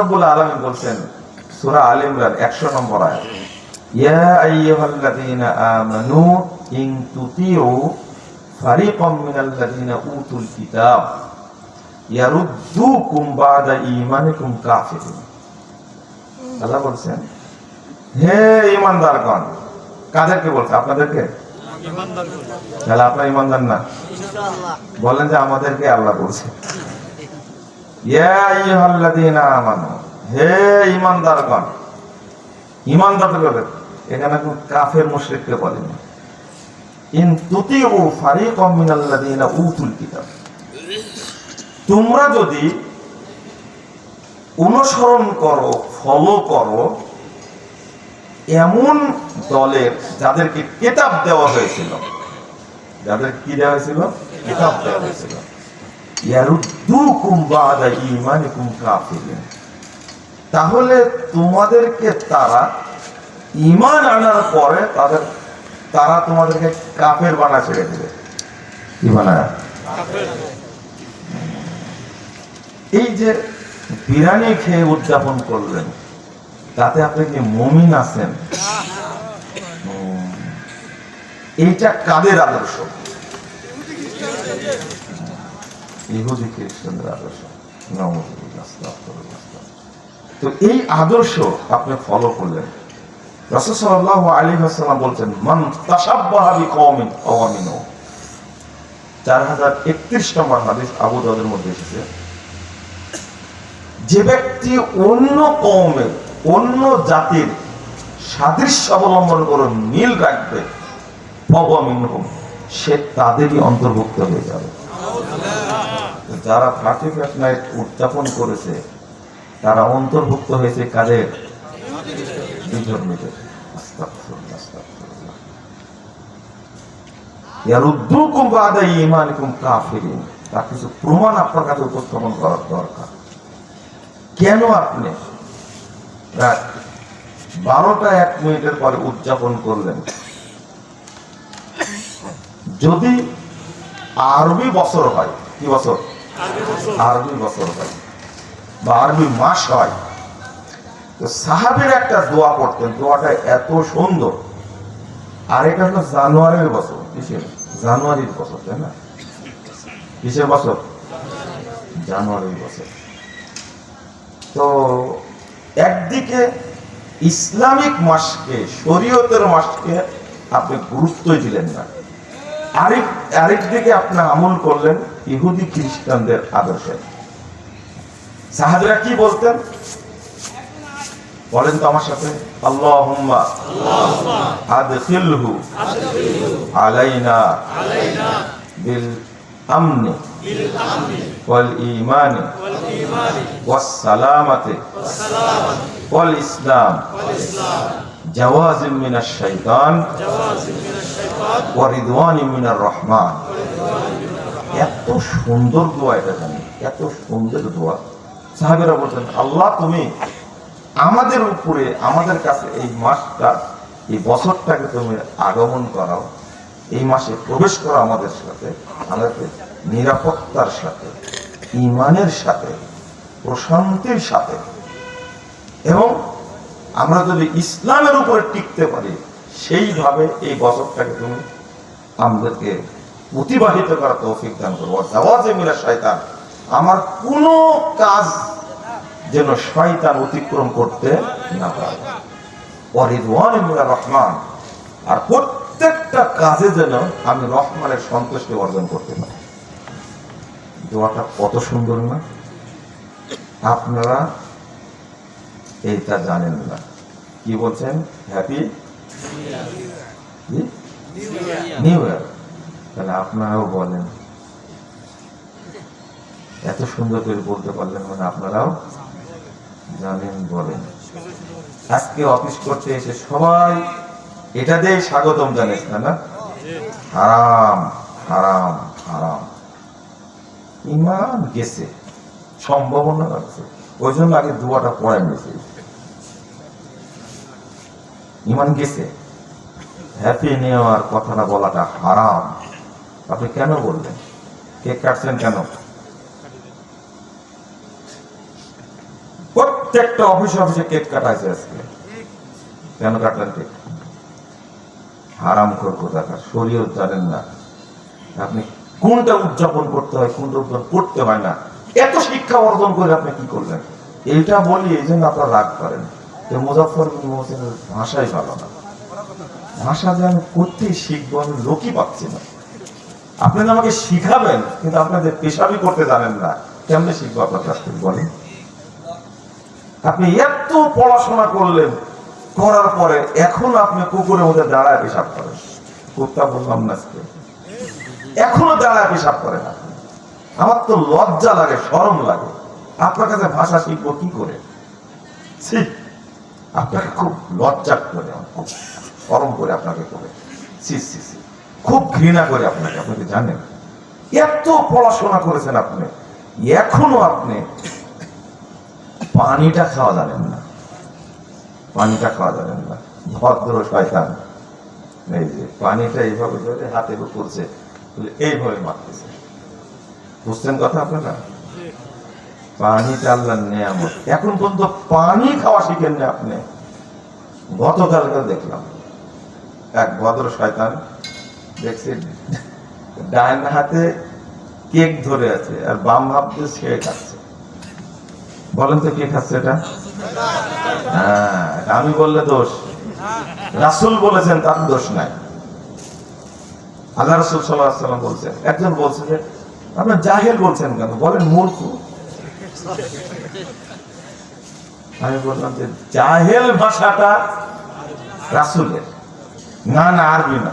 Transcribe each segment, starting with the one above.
রব্বুল আলামিন বলছেন সূরা আল ইমরান 100 নম্বর আয়াত। ইয়া আইয়ুহাল্লাযীনা আমানু ইন তুতিউ ফারিকাম মিনাল্লাযীনা উতুল কিতাব ইয়ারুদ্দুকুম বাদা ঈমানিকুম কাফিরিন। আল্লাহ বলছেন হে ঈমানদারগণ কাদেরকে বলছে? আপনাদেরকে? তাহলে আপনার ঈমানদার না? বলেন যে আমাদেরকে আল্লাহ বলছে। হে কিতাব। তোমরা যদি অনুসরণ করো, ফলো করো, এমন দলের যাদেরকে কেতাব দেওয়া হয়েছিল, যাদের কি দেওয়া হয়েছিল? কেতাব দেওয়া হয়েছিল ইয়ারুদ্দুকুম বাদা ঈমানিকুম কাফিরিন তাহলে তোমাদেরকে তারা ইমান আনার পরে তাদের তারা তোমাদেরকে কাফের বানা ছেড়ে দেবে। কি বানায় এই যে বিরিয়ানি খেয়ে উদযাপন করলেন, তাতে আপনি কি মমিন আছেন? এইটা কাদের আদর্শ? ইহুদি খ্রিস্টানদের আদর্শ। তো এই আদর্শ আপনি ফলো করলেন ওয়াসাল্লাম বলছেন, মান বিকওমিন ফাওয়ামিনু 4031 নম্বর হাদিস আবু মধ্যে এসেছে। যে ব্যক্তি অন্য কওমের, অন্য জাতির সাদৃশ্য অবলম্বন করে মিল রাখবে সে তাদেরই অন্তর্ভুক্ত হয়ে যাবে। যারা থার্টি ফার্স্ট নাইট উদযাপন করেছে, তারা অন্তর্ভুক্ত হয়েছে কাদের? তার কিছু প্রমাণ আপনার কাছে উপস্থাপন করার দরকার। কেন আপনি বারোটা এক মিনিটের পরে উদযাপন করলেন? যদি আরবি বছর হয়, কি বছর? বছর হয় বা মাস হয়। তো সাহাবের একটা দোয়া করতেন দোয়াটা এত সুন্দর। আর এটা হলো জানুয়ারির বছর, কিসের? জানুয়ারির বছর, তাই না? কিসের বছর? জানুয়ারির বছর। তো একদিকে ইসলামিক মাসকে, শরীয়তের মাসকে আপনি গুরুত্বই দিলেন না। আরেক আরেক দিকে আপনি আমল করলেন ইহুদি খ্রিস্টানদের আদর্শে। সাহাবিরা কি বলতেন? বলেন তো আমার সাথে। আল্লাহুম্মা আদখিলহু আলাইনা বিল আমনি ওয়াল ঈমানি ওয়াস সালামাতি ওয়াল ইসলাম জাওয়াজিম মিনাশ শাইতান ওয়া রিদওয়ানি মিনার রহমান। এত সুন্দর দোয়া এটা জানি, এত সুন্দর দোয়া। সাহাবেরা বলতেন, আল্লাহ, তুমি আমাদের উপরে, আমাদের কাছে এই মাসটা, এই বছরটাকে তুমি আগমন করাও। এই মাসে প্রবেশ করো আমাদের সাথে আমাদেরকে নিরাপত্তার সাথে ইমানের সাথে, প্রশান্তির সাথে। এবং আমরা যদি ইসলামের উপরে টিকতে পারি, সেইভাবে এই বছরটাকে তুমি আমাদেরকে অতিবাহিত করা তৌফিক দান করব জাওয়াজে মিলা শয়তান আমার কোনো কাজ যেন শয়তান অতিক্রম করতে না পারে। অরিদওয়ান মিলা রহমান। আর প্রত্যেকটা কাজে যেন আমি রহমানের সন্তুষ্টি অর্জন করতে পারি। দোয়াটা কত সুন্দর না? আপনারা এইটা জানেন না। কি বলছেন? হ্যাপি নিউ ইয়ার তাহলে আপনারাও বলেন। এত সুন্দর করে বলতে পারলেন মানে আপনারাও জানেন বলেন। আজকে অফিস করতে এসে সবাই এটা দিয়ে স্বাগতম জানিস না না? হারাম হারাম হারাম। ইমান গেছে, সম্ভাবনা আছে। ওই জন্য আগে দুয়াটা পড়াই নিয়েছে ইমান গেছে। হ্যাপি নিউ ইয়ার কথাটা বলাটা হারাম। আপনি কেন বললেন? কেক কাটছেন কেন? প্রত্যেকটা অফিসে অফিসে কেক কাটাইছে আজকে। কেন কাটলেন কেক? হারাম কর কোথাকার, শরীয়ত জানেন না। আপনি কোনটা উদযাপন করতে হয়, কোনটা উদযাপন করতে হয় না? এত শিক্ষা অর্জন করে আপনি কি করলেন? এইটা বলি, এই জন্য আপনারা রাগ করেন। মুজাফর বিন ভাষাই ভালো না। ভাষা যে আমি করতেই শিখব আমি লোকই পাচ্ছি না। আপনি আমাকে শিখাবেন, কিন্তু আপনাদের পেশাবি করতে জানেন না। কেমনে শিখব আপনার কাছ থেকে, বলেন? আপনি এত পড়াশোনা করলেন, করার পরে এখন আপনি কুকুরের মধ্যে দাঁড়ায় পেশাব করেন। কুত্তা বললাম না এখনও দাঁড়ায় পেশাব করেন আমার তো লজ্জা লাগে, শরম লাগে। আপনার কাছে ভাষা শিখব কি করে? আপনাকে খুব লজ্জা করে, খুব শরম করে আপনাকে করে। সি সি সি খুব ঘৃণা করে আপনাকে আপনাকে জানেন। এত পড়াশোনা করেছেন আপনি, এখনও আপনি পানিটা খাওয়া জানেন না। পানিটা খাওয়া জানেন না। ভদ্র শয়তান। এই যে পানিটা এইভাবে ধরে হাতের উপরছে এইভাবে মারতেছে। বুঝছেন কথা আপনারা? পানিটা আল্লাহ নিয়ামত। এখন পর্যন্ত পানি খাওয়া শিখেন না আপনি। গতকালকে দেখলাম, এক ভদ্র শয়তান দেখছি ডান হাতে কেক ধরে আছে আর বাম হাতে সে খাচ্ছে। বলেন তো কে খাচ্ছে এটা? হ্যাঁ আমি বললে দোষ। রাসুল বলেছেন, তার দোষ নাই। আল্লাহ রসুল সাল্লাম বলছেন, একজন বলছে যে, আপনার জাহেল বলছেন কেন? বলেন, মূর্খ। আমি বললাম যে, জাহেল ভাষাটা রাসুলের, না না, আরবি না।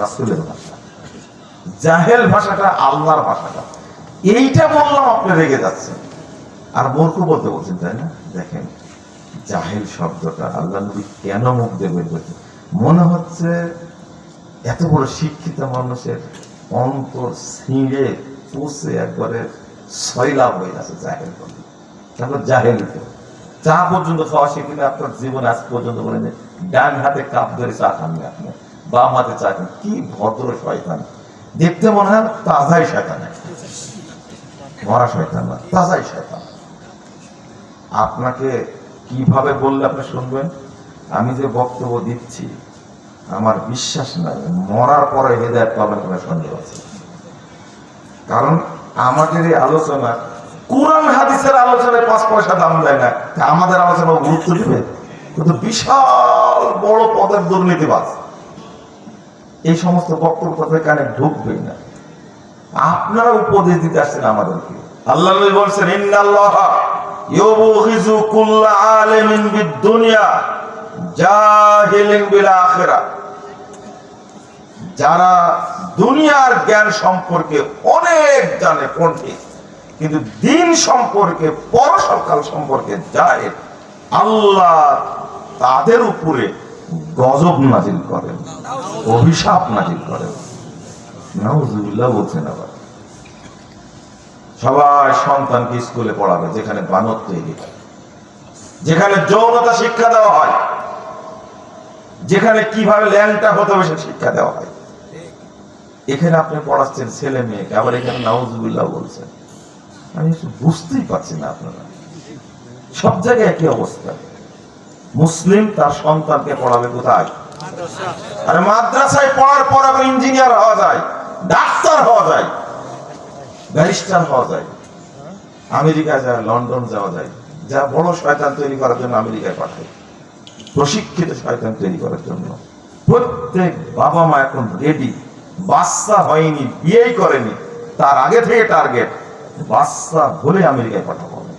রাসুলের ভাষা জাহেল ভাষাটা আল্লাহর ভাষাটা। এইটা বললাম আপনি রেগে যাচ্ছেন। আর মূর্খ বলতে বলছেন, তাই না? দেখেন, জাহেল শব্দটা আল্লাহ নবী কেন মুখ দিয়ে বের মনে হচ্ছে এত বড় শিক্ষিত মানুষের অন্তর ছিঁড়ে পুষে একবারে সয়লাভ হয়ে আছে জাহেল তারপর জাহেল চা পর্যন্ত খাওয়া শিখি না, আপনার জীবন আজ পর্যন্ত বলে ডান হাতে কাপ ধরে চা খাননি আপনি। বাম হাতে চা খান। কি ভদ্র শয়তান। দেখতে মনে হয় তাজাই শয়তান। মরা শয়তান না, তাজাই শয়তান। আপনাকে কীভাবে বললে আপনি শুনবেন? আমি যে বক্তব্য দিচ্ছি, আমার বিশ্বাস নাই। মরার পরে হেদায়ত পাবেন কোনো সন্দেহ আছে। কারণ আমাদের এই আলোচনা, কোরআন হাদিসের আলোচনায় পাঁচ পয়সা দাম দেয় না। আমাদের আলোচনা গুরুত্ব দেবে? কিন্তু বিশাল বড় পদের দুর্নীতিবাজ। এই সমস্ত বক্তব্য তাদের কানে ঢুকবেই না। আপনারা উপদেশ দিতে আসছেন আমাদেরকে। আল্লাহ বলছেন, ইন্নাল্লাহ ইউবগিজু কুল্লা আলিমিন বিদ-দুনিয়া জাহিলিন বিল আখিরাহ যারা দুনিয়ার জ্ঞান সম্পর্কে অনেক জানে পণ্ডিত কিন্তু দিন সম্পর্কে পরসকাল সম্পর্কে যায় আল্লাহ তাদের উপরে গজব নাজিল করেন অভিশাপ নাজিল করেন নাউজুবিল্লাহ বলছেন আবার। সবাই সন্তানকে স্কুলে পড়াবে, যেখানে বানত তৈরি যেখানে যৌনতা শিক্ষা দেওয়া হয়, যেখানে কীভাবে ল্যাংটা হতে হবে শিক্ষা দেওয়া হয়। এখানে আপনি পড়াচ্ছেন ছেলে মেয়েকে, আবার এখানে নাউজুবিল্লাহ বলছেন। আমি বুঝতেই পারছি না আপনারা। সব জায়গায় একই অবস্থা। মুসলিম তার সন্তানকে পড়াবে কোথায়? আরে মাদ্রাসায় পড়ার পর আবার ইঞ্জিনিয়ার হওয়া যায়, ডাক্তার হওয়া যায় ব্যারিস্টার হওয়া যায় আমেরিকা যায়, লন্ডন যাওয়া যায়। যা বড় শয়তান তৈরি করার জন্য আমেরিকায় পাঠায়। প্রশিক্ষিত শয়তান তৈরি করার জন্য। প্রত্যেক বাবা মা এখন রেডি বাচ্চা হয়নি, বিয়েই করেনি, তার আগে থেকে টার্গেট বাচ্চা হলে আমেরিকায় পাঠাবো আমি।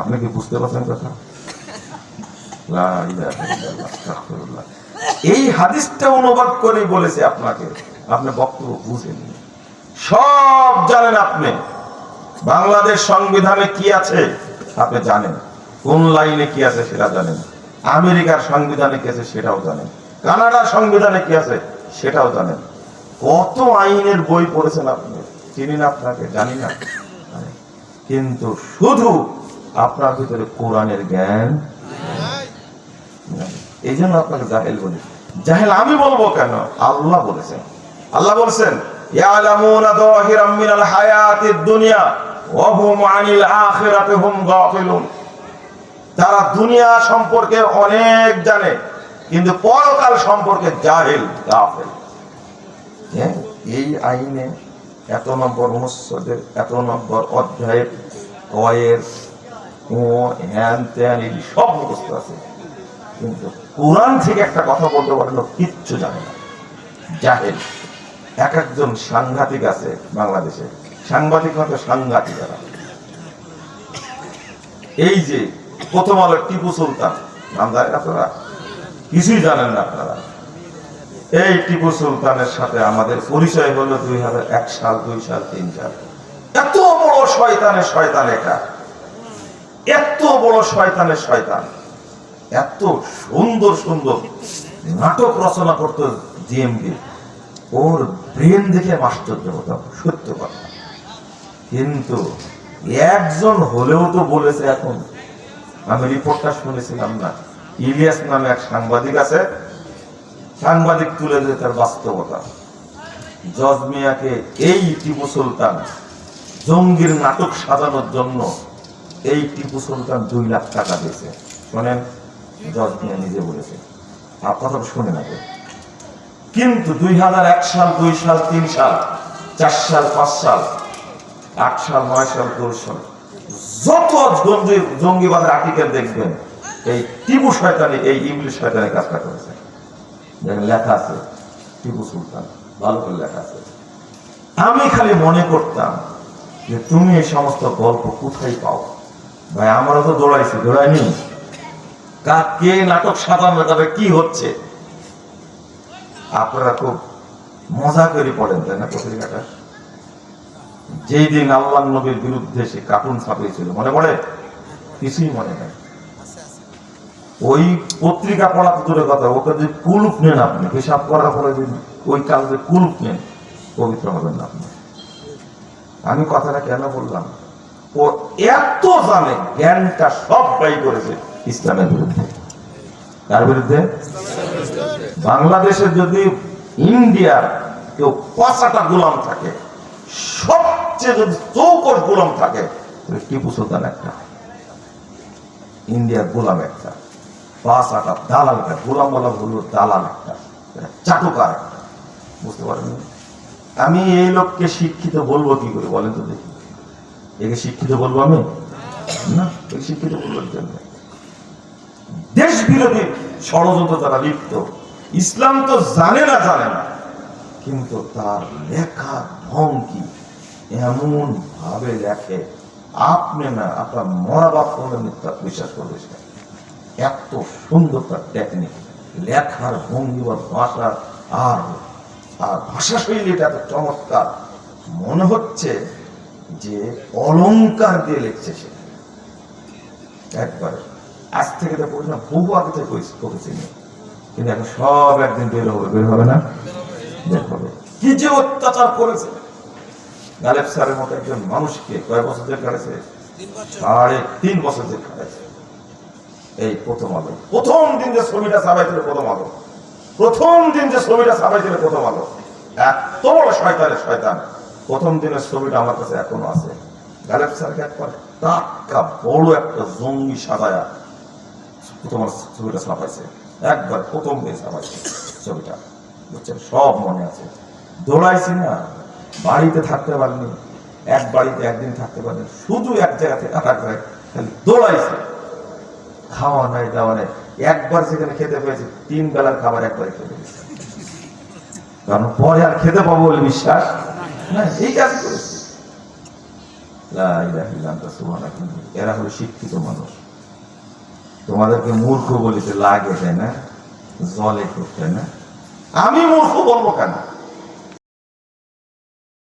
আপনি কি বুঝতে পারছেন কথা। এই হাদিসটা অনুবাদ করে বলেছে আপনাকে। আপনি বক্তব্য বুঝেন সব জানেন আপনি। বাংলাদেশ সংবিধানে কি আছে আপনি জানেন। কোন লাইনে কি আছে সেটা জানেন। আমেরিকার সংবিধানে কি আছে সেটাও জানেন। কানাডার সংবিধানে কি আছে সেটাও জানেন। কত আইনের বই পড়েছেন আপনি? চিনি না আপনাকে? জানি না। কিন্তু শুধু আপনার ভিতরে কোরআনের জ্ঞান এই জন্য আপনাকে জাহেল বলি। জাহেল আমি বলব কেন? আল্লাহ বলেছেন। আল্লাহ বলছেন দুনিয়া সম্পর্কে অনেক জানে কিন্তু পরকাল সম্পর্কে জাহেল গাফেল। হ্যাঁ, এই আইনে এত নম্বর এত নম্বর অধ্যায়ের সব মুখস্থ আছে। কিন্তু কোরআন থেকে একটা কথা বলতে কিচ্ছু জানে না। জাহেল এক একজন সাংঘাতিক আছে বাংলাদেশে। সাংবাদিক হয়তো সাংঘাতিক এই যে প্রথম আলো টিপু সুলতান নাম জানেন আপনারা কিছুই জানেন না আপনারা। এই টিপু সুলতানের সাথে আমাদের পরিচয় হলো দুই হাজার এক সাল, দুই সাল, তিন সাল। এত বড় শয়তানের শয়তান এটা এত বড় শয়তানের শয়তান। এত সুন্দর সুন্দর নাটক রচনা করতো জিএমবি। ওর ব্রেন দেখে আশ্চর্য হতাম, সত্য কথা। কিন্তু একজন হলেও তো বলেছে এখন, আমি রিপোর্টটা শুনেছিলাম না, ইলিয়াস নামে এক সাংবাদিক আছে, সাংবাদিক তুলে দেয় তার বাস্তবতা। জজ মিয়াকে এই টিপু সুলতান জঙ্গির নাটক সাজানোর জন্য এই টিপু সুলতান দুই লাখ টাকা দিয়েছে। শোনেন, জজ মিয়া নিজে বলেছে। কথাটা শুনে নাকি কিন্তু দুই হাজার এক সাল, দুই সাল, তিন সাল, চার সাল, পাঁচ সাল, আট সাল, নয় সাল, দশ সাল, যত জঙ্গি, জঙ্গিবাদের আর্টিকেল দেখবেন, এই টিপু শয়তানি, এই ইংলিশ শয়তানি কাজটা করেছে। যেখানে লেখা আছে, টিপু সুলতান, ভালো করে লেখা আছে। আমি খালি মনে করতাম যে তুমি এই সমস্ত গল্প কোথায় পাও? ভাই আমারও তো দৌড়াইছি দৌড়াইনি কার কে নাটক সাজানো তবে কি হচ্ছে? আপনারা খুব মজা করে পড়েন, তাই না, পত্রিকাটা? যেই দিন আল্লাহ নবীর বিরুদ্ধে সে কার্টুন ছাপিয়েছিল, মনে পড়ে? কিছুই মনে নেই। ওই পত্রিকা পড়া তো দূরের কথা, ওকে যদি কুলুপ নেন আপনি পেশাব করার পরে যদি ওই কাল কাগজে কুলুপ নেন, পবিত্র হবেন না আপনি। আমি কথাটা কেন বললাম? ও এত জানে জ্ঞানটা সব ব্যয় করেছে ইসলামের বিরুদ্ধে। কার বিরুদ্ধে? বাংলাদেশে যদি ইন্ডিয়ার কেউ পাঁচাটা গোলাম থাকে, সবচেয়ে যদি চৌকর গোলাম থাকে টিপু সুলতান একটা। ইন্ডিয়ার গোলাম একটা। পাঁচাটা দালাল একটা, গোলাম বলা হলো দালাল একটা চাটুকার একটা। বুঝতে পারেন আমি এই লোককে শিক্ষিত বলব কি করে বলেন তো দেখি। একে শিক্ষিত বলব আমি? না শিক্ষিত বলবার জন্য দেশ বিরোধী ষড়যন্ত্র তারা লিপ্ত। ইসলাম তো জানে না জানে না। কিন্তু তার লেখা ভঙ্গি এমন ভাবে লেখে, আপনি না, আপনার মরা বাপ মিথ্যা বিশ্বাস করবে এত সুন্দর তার টেকনিক লেখার ভঙ্গি বা ভাষা আর আর ভাষা শৈলীটা এত চমৎকার। মনে হচ্ছে যে অলংকার দিয়ে লিখছে সে। একবারে আজ থেকে তো পড়ি না বহু আগে থেকে করেছি কিন্তু এখন সব একদিন বের হবে বের হবে না? বের হবে। কি যে অত্যাচার করেছে। গালেব স্যারের মতো একজন মানুষকে কয় বছর জেল কাটাইছে সাড়ে তিন বছর জেল কাটাইছে এই প্রথম আলো। প্রথম দিন যে ছবিটা ছাপাইছিল প্রথম আলো। প্রথম দিন যে ছবিটা ছাপাইছিল প্রথম আলো। এত বড় শয়তানের শয়তান। প্রথম দিনের ছবিটা আমার কাছে এখনও আছে। গালেব স্যারকে একবার টাটকা বড় একটা জঙ্গি সাজায়া তোমার ছবিটা ছাপাইছে। একবার প্রথম দিন ছাপাইছে ছবিটা। বুঝছেন? সব মনে আছে। দৌড়াইছি না। বাড়িতে থাকতে পারিনি। এক বাড়িতে একদিন থাকতে পারিনি। শুধু এক জায়গা থেকে আর খালি দৌড়াইছে। খাওয়া নাই, দাওয়া নাই। একবার সেখানে খেতে পেয়েছি, তিন বেলার খাবার একবার খেতে পেয়েছি কারণ পরে আর খেতে পাবো বলে বিশ্বাস না এই কাজ। এরা হলো শিক্ষিত মানুষ। তোমাদেরকে মূর্খ বলিতে লাগে না? জলে করতে না। আমি মূর্খ বলব কেন?